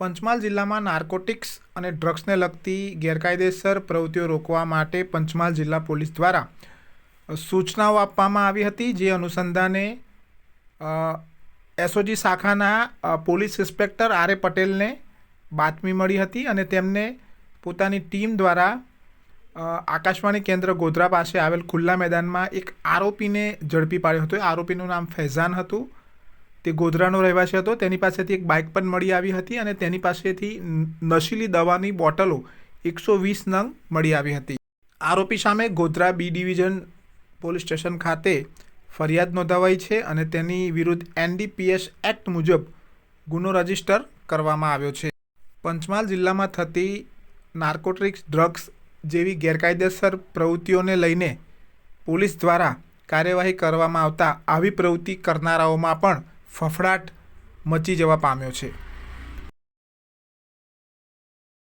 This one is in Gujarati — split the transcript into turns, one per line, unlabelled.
પંચમહાલ જિલ્લામાં નાર્કોટિક્સ અને ડ્રગ્સને લગતી ગેરકાયદેસર પ્રવૃત્તિઓ રોકવા માટે પંચમહાલ જિલ્લા પોલીસ દ્વારા સૂચનાઓ આપવામાં આવી હતી જે અનુસંધાને એસઓજી શાખાના પોલીસ ઇન્સ્પેક્ટર આર એ પટેલને બાતમી મળી હતી અને તેમને પોતાની ટીમ દ્વારા આકાશવાણી કેન્દ્ર ગોધરા પાસે આવેલ ખુલ્લા મેદાનમાં એક આરોપીને ઝડપી પાડ્યો હતો. આરોપીનું નામ ફૈઝાન હતું. તે ગોધરાનો રહેવાસી હતો. તેની પાસેથી એક બાઇક પણ મળી આવી હતી અને તેની પાસેથી નશીલી દવાની બોટલો એકસો વીસ નંગ મળી આવી હતી. આરોપી સામે Godhra B division police station ખાતે ફરિયાદ નોંધાવાઈ છે અને તેની વિરુદ્ધ એનડીપીએસ એક્ટ મુજબ ગુનો રજિસ્ટર કરવામાં આવ્યો છે. પંચમહાલ જિલ્લામાં થતી નાર્કોટ્રિક્સ ડ્રગ્સ જેવી ગેરકાયદેસર પ્રવૃત્તિઓને લઈને પોલીસ દ્વારા કાર્યવાહી કરવામાં આવતા આવી પ્રવૃત્તિ કરનારાઓમાં પણ ફફડાટ મચી જવા પામ્યો છે.